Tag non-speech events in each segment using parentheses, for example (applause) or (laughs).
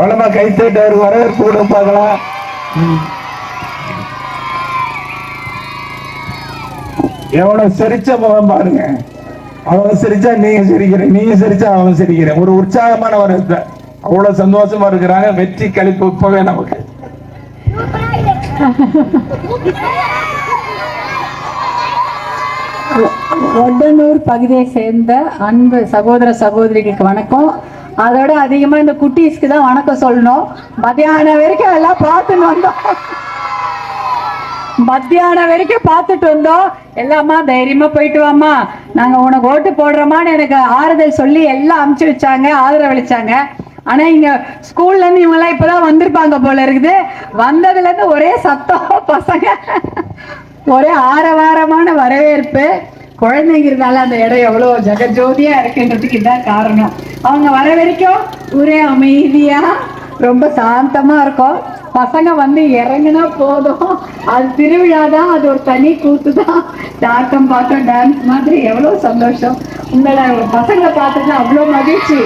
பலமா கைத்தட்டு அவருக்கு வரவேற்பு கூட பார்க்கலாம். எவ்வளவு சிரிச்ச முகம் பாருங்க. அவன் சிரிச்சா நீங்க சிரிக்கிறீங்க நீங்க சிரிச்சா அவன் சிரிக்கிறேன். ஒரு உற்சாகமான ஒரு அவ்வளவு சந்தோஷமா இருக்கிறாங்க. வெற்றி கழிப்பு இப்பவே நமக்கு. ஒட்டனூர் பகுதியை சேர்ந்த அன்பு சகோதர சகோதரிகளுக்கு வணக்கம். அதோட அதிகமா இந்த குட்டீஸ்க்கு தான் வணக்கம் சொல்லணும். மத்தியானம் வரைக்கும் எல்லாம் பார்த்துன்னு வந்தோம். மத்தியானம் வரைக்கும் பார்த்துட்டு வந்தோம். எல்லாம்மா தைரியமா போயிட்டு வாமா நாங்க உனக்கு ஓட்டு போடுறோமான்னு எனக்கு ஆறுதல் சொல்லி எல்லாம் அமுச்சு வச்சாங்க ஆதரவளிச்சாங்க. ஆனா இங்க ஸ்கூல்ல இருந்து இவங்க எல்லாம் இப்பதான் வந்திருப்பாங்க போல இருக்குது. வந்ததுல இருந்து ஒரே சத்தம் பசங்க. ஒரே ஆரவாரமான வரவேற்பு. குழந்தைங்க இருந்தாலும் அந்த இடம் எவ்வளவு ஜெகஜோதியா இருக்குன்றதுக்கு இதான் காரணம். அவங்க வர வரைக்கும் ஒரே அமைதியா ரொம்ப சாந்தமா இருக்கும். பசங்க வந்து இறங்குனா போதும். அது திருவிழா தான் அது ஒரு தனி கூத்து தான் நாட்டம் பாட்டம் டான்ஸ் மாதிரி எவ்வளவு சந்தோஷம். உங்களை பசங்களை பார்த்தது அவ்வளோ மகிழ்ச்சி.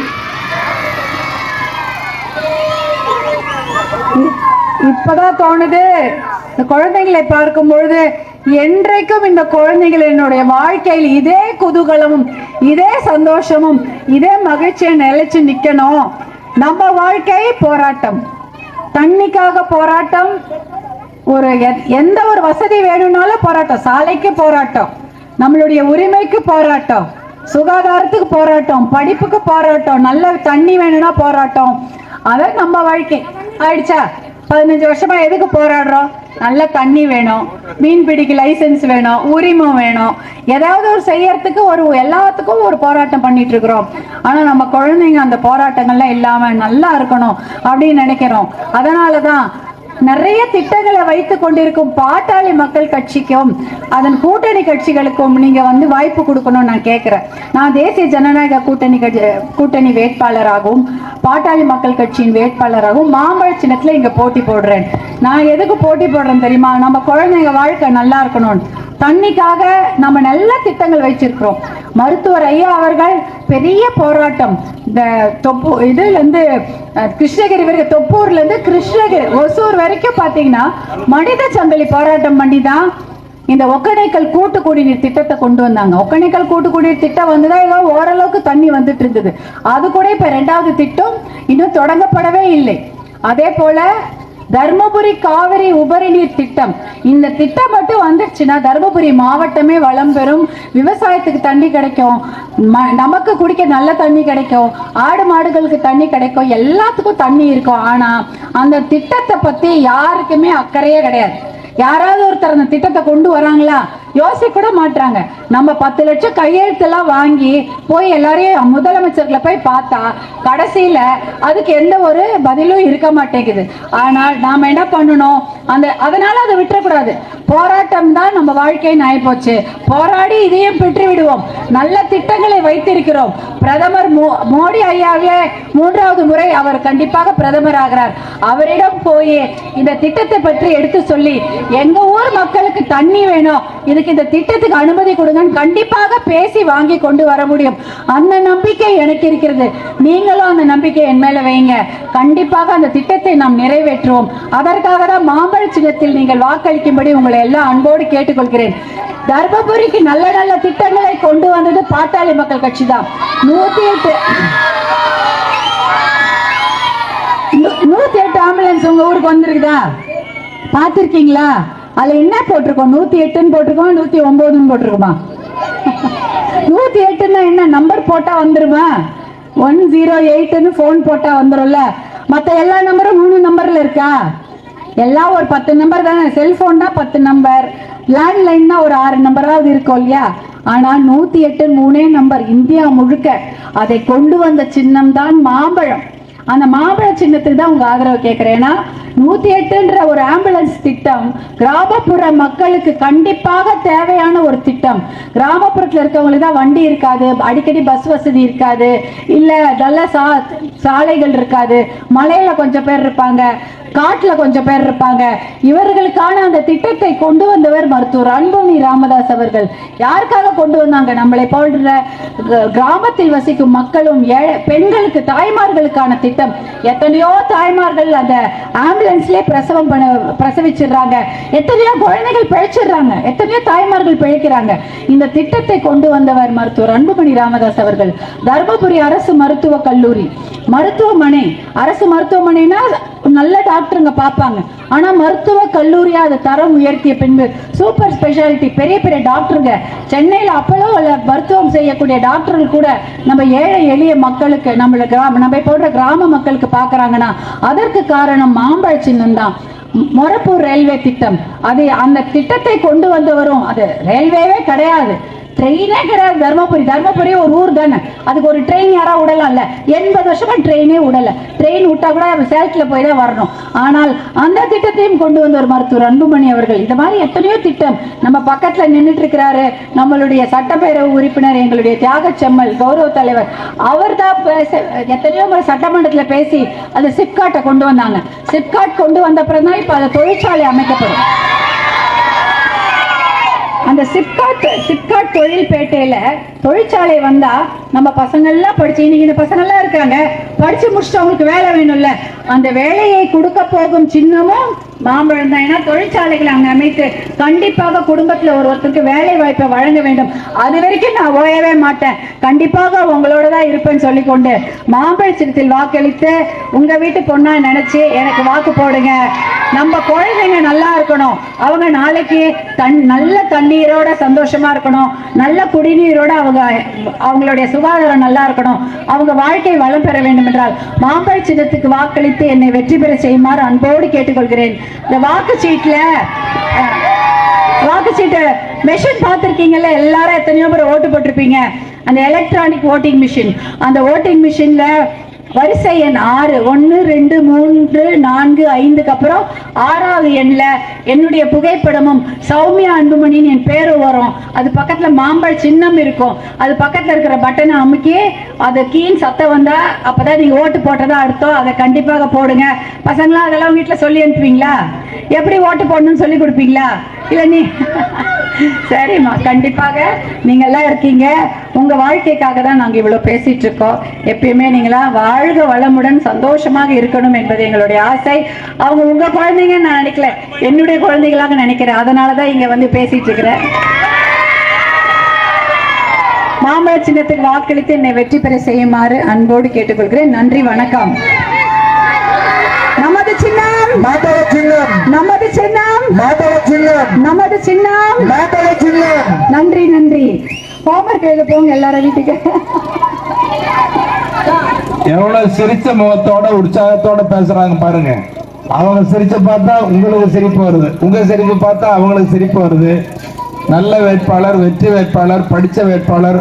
இப்பதான் தோணுது. இந்த குழந்தைங்களை பார்க்கும் பொழுது என்றைக்கும் இந்த குழந்தைகள் என்னுடைய வாழ்க்கையில் இதே குதூகலமும் இதே சந்தோஷமும் இதே மகிழ்ச்சியை நிலைச்சு நிக்கணும். நம்ம வாழ்க்கை போராட்டம். தண்ணிக்காக போராட்டம். ஒரு எந்த ஒரு வசதி வேணும்னாலும் போராட்டம். சாலைக்கு போராட்டம். நம்மளுடைய உரிமைக்கு போராட்டம். சுகாதாரத்துக்கு போராட்டம். படிப்புக்கு போராட்டம். நல்ல தண்ணி வேணும்னா போராட்டம். அதான் நம்ம வாழ்க்கை. ஆயிடுச்சா? பதினஞ்சு வருஷமா எதுக்கு போராடுறோம்? நல்ல தண்ணி வேணும் மீன் பிடிக்க லைசென்ஸ் வேணும் உரிமம் வேணும். ஏதாவது ஒரு செய்யறதுக்கு ஒரு எல்லாத்துக்கும் ஒரு போராட்டம் பண்ணிட்டு இருக்கிறோம் ஆனா நம்ம குழந்தைங்க அந்த போராட்டங்கள்லாம் இல்லாம நல்லா இருக்கணும் அப்படின்னு நினைக்கிறோம். அதனாலதான் நிறைய திட்டங்களை வைத்து கொண்டிருக்கும் பாட்டாளி மக்கள் கட்சிக்கும் அதன் கூட்டணி கட்சிகளுக்கும் நீங்க வந்து வாய்ப்பு கொடுக்கணும்னு நான் கேட்கிறேன் நான் தேசிய ஜனநாயக கூட்டணி கட்சி கூட்டணி வேட்பாளராகவும் பாட்டாளி மக்கள் கட்சியின் வேட்பாளராகவும் மாம்பழ சின்னத்துல இங்க போட்டி போடுறேன். நான் எதுக்கு போட்டி போடுறேன் தெரியுமா? நம்ம குழந்தைங்க வாழ்க்கை நல்லா இருக்கணும்னு. தண்ணிக்காக நம்ம நல்ல திட்டங்கள் வச்சிருக்கிறோம். மருத்துவர் ஐயா அவர்கள் பெரிய போராட்டம். இந்த தொப்பு இதுல இருந்து கிருஷ்ணகிரி வரைக்கும் தொப்பூர்ல இருந்து கிருஷ்ணகிரி ஒசூர் வரைக்கும் பாத்தீங்கன்னா மனித சங்கிலி போராட்டம் பண்ணி தான் இந்த ஒக்கணைக்கல் கூட்டு குடிநீர் திட்டத்தை கொண்டு வந்தாங்க. ஒக்கணைக்கல் கூட்டு குடிநீர் திட்டம் வந்துதான் ஏதோ ஓரளவுக்கு தண்ணி வந்துட்டு இருந்தது. அது கூட இப்ப ரெண்டாவது திட்டம் இன்னும் தொடங்கப்படவே இல்லை. அதே போல தர்மபுரி காவிரி உபரி நீர் திட்டம். இந்த திட்டம் மட்டும் வந்துடுச்சுன்னா தர்மபுரி மாவட்டமே வளம் பெறும். விவசாயத்துக்கு தண்ணி கிடைக்கும். நமக்கு குடிக்க நல்ல தண்ணி கிடைக்கும். ஆடு மாடுகளுக்கு தண்ணி கிடைக்கும். எல்லாத்துக்கும் தண்ணி இருக்கும். ஆனா அந்த திட்டத்தை பத்தி யாருக்குமே அக்கறையே கிடையாது. யாராவது ஒருத்தர் அந்த திட்டத்தை கொண்டு வராங்களா? யோசிக்க கூட மாட்டாங்க நம்ம பத்து லட்சம் கையெழுத்தெல்லாம் வாங்கி போய் எல்லாரையும் முதலமைச்சர்களை போய் பார்த்தா கடைசியில அதுக்கு எந்த ஒரு பதிலும் இருக்க மாட்டேங்குது. ஆனால் நாம என்ன பண்ணணும்? அந்த அதனால அதை விட்டுறக்கூடாது. போராட்டம் தான் நம்ம வாழ்க்கையின் ஆயிப்போச்சு போராடி இதையும் பெற்று விடுவோம் நல்ல திட்டங்களை வைத்திருக்கிறோம். பிரதமர் மோ- மோடி ஐயாவே மூன்றாவது முறை அவர் கண்டிப்பாக பிரதமர் ஆகிறார் அவரிடம் போய் இந்த திட்டத்தை பற்றி எடுத்து சொல்லி எங்க ஊர் மக்களுக்கு தண்ணி வேணும். இதுக்கு இந்த திட்டத்துக்கு அனுமதி கொடுங்க கண்டிப்பாக பேசி வாங்கி கொண்டு வர முடியும். அந்த நம்பிக்கை எனக்கு இருக்கிறது. நீங்களும் அந்த நம்பிக்கை என் மேல வைங்க. கண்டிப்பாக அந்த திட்டத்தை நாம் நிறைவேற்றுவோம். அதற்காக தான் மாம்பழ சின்னத்தில் நீங்கள் வாக்களிக்கும்படி உங்களை எல்லாம் அன்போடு கேட்டுக்கொள்கிறேன். தர்மபுரிக்கு நல்ல நல்ல திட்டங்களை கொண்டு வந்தது பாட்டாளி மக்கள் கட்சி தான். நூத்தி எட்டு நூத்தி எட்டு ஆம்புலன்ஸ் உங்க ஊருக்கு வந்திருக்குதா? பார்த்திருக்கீங்களா? அதுல என்ன போட்டிருக்கோம்? நூத்தி எட்டுன்னு போட்டிருக்கோம்? நூத்தி ஒன்பதுன்னு போட்டிருக்கோமா? நூத்தி எட்டுன்னா என்ன? நம்பர் போட்டா வந்துருமா? ஒன் ஜீரோ எயிட்டுன்னு ஃபோன் போட்டா வந்துரும்ல. மத்த எல்லா நம்பரும் மூணு நம்பர்ல இருக்கா? எல்லாம் ஒரு பத்து நம்பர் தானே? செல்போன் தான் பத்து நம்பர் லேண்ட்லைன்னா தான் ஒரு ஆறு நம்பராவது இருக்கும் இல்லையா? ஆனா நூத்தி எட்டு மூணே நம்பர் இந்தியா முழுக்க. அதை கொண்டு வந்த சின்னம் தான் மாம்பழம். அந்த மாம்பழ சின்னத்துக்கு தான் உங்க ஆதரவு கேட்கிறேன் ஏன்னா நூத்தி எட்டுன்ற ஒரு ஆம்புலன்ஸ் திட்டம் கிராமப்புற மக்களுக்கு கண்டிப்பாக தேவையான ஒரு திட்டம். கிராமப்புறத்துல இருக்கவங்களுக்கு தான் வண்டி இருக்காது அடிக்கடி பஸ் வசதி இருக்காது இல்ல நல்ல சா சாலைகள் இருக்காது. மலையில கொஞ்சம் பேர் இருப்பாங்க காட்டுல கொஞ்சம் பேர் இருப்பாங்க. இவர்களுக்கான அந்த திட்டத்தை கொண்டு வந்தவர் மருத்துவர் அன்புமணி ராமதாஸ் அவர்கள். யாருக்காக கொண்டு வந்தாங்க நம்மளை போன்ற கிராமத்தில் வசிக்கும் மக்களும் ஏழை பெண்களுக்கு தாய்மார்களுக்கான திட்டம். எத்தனையோ தாய்மார்கள் அந்த ஆம்புலன்ஸ்லயே பிரசவம் பண்ண பிரசவிச்சிடுறாங்க. எத்தனையோ குழந்தைகள் பிழைச்சிடுறாங்க. எத்தனையோ தாய்மார்கள் பிழைக்கிறாங்க. இந்த திட்டத்தை கொண்டு வந்தவர் மருத்துவர் அன்புமணி ராமதாஸ் அவர்கள். தருமபுரி அரசு மருத்துவக் கல்லூரி. மருத்துவமனை. அரசு மருத்துவமனைனா நல்ல டாக்டருங்க பார்ப்பாங்க ஆனால் மருத்துவ கல்லூரியா அது தரம் உயர்த்திய பின்பு சூப்பர் ஸ்பெஷாலிட்டி பெரிய பெரிய டாக்டருங்க. சென்னையில் அப்பளோ மருத்துவம் செய்யக்கூடிய டாக்டர்கள் கூட நம்ம ஏழை எளிய மக்களுக்கு நம்மள கிராம நம்ம போன்ற கிராம மக்களுக்கு பார்க்குறாங்கன்னா அதற்கு காரணம் மாம்பழ சின்னம் தான். மொரப்பூர் ரயில்வே திட்டம். அது அந்த திட்டத்தை கொண்டு வந்தவரும் அது ரயில்வேவே கிடையாது. ட்ரெயினே கிடையாது தர்மபுரி தர்மபுரி ஒரு ஊர் தானே. அதுக்கு ஒரு ட்ரெயின் யாராவது விடலாம்ல? எண்பது வருஷமா ட்ரெயினே விடல. ட்ரெயின் விட்டா கூட சேலத்தில் போய் தான் வரணும். ஆனால் அந்த திட்டத்தையும் கொண்டு வந்த ஒரு மருத்துவர் அன்புமணி அவர்கள். இந்த மாதிரி எத்தனையோ திட்டம் நம்ம பக்கத்தில் நின்றுட்டு இருக்கிறாரு நம்மளுடைய சட்டப்பேரவை உறுப்பினர் எங்களுடைய தியாக செம்மல் கௌரவ தலைவர். அவர் தான் எத்தனையோ முறை சட்டமன்றத்தில் பேசி அந்த சிப்காட்டை கொண்டு வந்தாங்க. சிப்காட் கொண்டு வந்த தான் இப்போ அந்த தொழிற்சாலை அமைக்கப்படும். அந்த சிப்காட் சிப்காட் தொழில்பேட்டையில தொழிற்சாலை வந்தா நம்ம பசங்கள்லாம் படிச்சு இன்னைக்கு இந்த பசங்கள்லாம் இருக்காங்க. படிச்சு முடிச்சுட்டு அவங்களுக்கு வேலை வேணும்ல. அந்த வேலையை கொடுக்க போகும் சின்னமும் மாம்பழம் தான். ஏன்னா தொழிற்சாலைகளை அங்க அமைத்து கண்டிப்பாக குடும்பத்துல ஒரு ஒருத்தருக்கு வேலை வாய்ப்பை வழங்க வேண்டும். அது வரைக்கும் நான் ஓயவே மாட்டேன். கண்டிப்பாக உங்களோட தான் இருப்பேன்னு சொல்லிக்கொண்டு மாம்பழ சின்னத்தில் வாக்களித்து உங்க வீட்டு பொண்ணா நினைச்சு எனக்கு வாக்கு போடுங்க. நம்ம குழந்தைங்க நல்லா இருக்கணும். அவங்க நாளைக்கு தன் நல்ல தண்ணி தண்ணீரோட சந்தோஷமா இருக்கணும். நல்ல குடிநீரோட அவங்க அவங்களுடைய சுகாதாரம் நல்லா இருக்கணும். அவங்க வாழ்க்கை வளம் பெற வேண்டும் என்றால் மாம்பழ சின்னத்துக்கு வாக்களித்து என்னை வெற்றி பெற செய்யுமாறு அன்போடு கேட்டுக்கொள்கிறேன். இந்த வாக்கு சீட்ல வாக்கு வாக்குச்சீட்டு மெஷின் பார்த்துருக்கீங்கல்ல எல்லாரும் எத்தனையோ பேர் ஓட்டு போட்டிருப்பீங்க. அந்த எலக்ட்ரானிக் ஓட்டிங் மிஷின் அந்த ஓட்டிங் மிஷின்ல வரிசை எண் ஆறு ஒன்று ரெண்டு மூன்று நான்கு ஐந்துக்கு அப்புறம் ஆறாவது எண்ணில் என்னுடைய புகைப்படமும் சௌமியா அன்புமணின்னு என் பேரும் வரும். அது பக்கத்தில் மாம்பழ சின்னம் இருக்கும். அது பக்கத்தில் இருக்கிற பட்டனை அமுக்கி அது கீன் சத்தம் வந்தால் அப்போ தான் நீங்கள் ஓட்டு போட்டதா அர்த்தம். அதை கண்டிப்பாக போடுங்க. பசங்களா அதெல்லாம் வீட்டில் சொல்லி அனுப்புவீங்களா? எப்படி ஓட்டு போடணும்னு சொல்லி கொடுப்பீங்களா? இல்லை நீ (laughs) சரிம்மா கண்டிப்பாக நீங்க எல்லாம் இருக்கீங்க. உங்க வாழ்க்கைக்காக தான் நாங்க இவ்வளவு பேசிட்டு இருக்கோம். எப்பயுமே நீங்களா வாழ்க வளமுடன் சந்தோஷமாக இருக்கணும் என்பது எங்களுடைய ஆசை. அவங்க உங்க குழந்தைங்க நான் நினைக்கல. என்னுடைய குழந்தைகளாக நினைக்கிறேன். அதனாலதான் இங்க வந்து பேசிட்டு இருக்கிறேன். மாம்பழ சின்னத்துக்கு வாக்களித்து என்னை வெற்றி பெற செய்யுமாறு அன்போடு கேட்டுக்கொள்கிறேன். நன்றி வணக்கம். நமது சின்னம். நமது சின்னம். நமது சின்னம். நன்றி நன்றி. ஹோம்ஒர்க் எழுத போங்க எல்லாரும் வீட்டுக்கு எவ்வளவு சிரிச்ச முகத்தோட உற்சாகத்தோட பேசுறாங்க பாருங்க. அவங்க சிரிச்ச பார்த்தா உங்களுக்கு சிரிப்பு வருது. உங்க சிரிப்பு பார்த்தா அவங்களுக்கு சிரிப்பு வருது. நல்ல வேட்பாளர் வெற்றி வேட்பாளர் படிச்ச வேட்பாளர்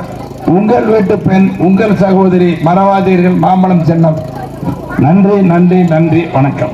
உங்கள் வீட்டு பெண் உங்கள் சகோதரி மறவாதீர்கள். மாம்பழம் சின்னம். நன்றி நன்றி நன்றி. வணக்கம்.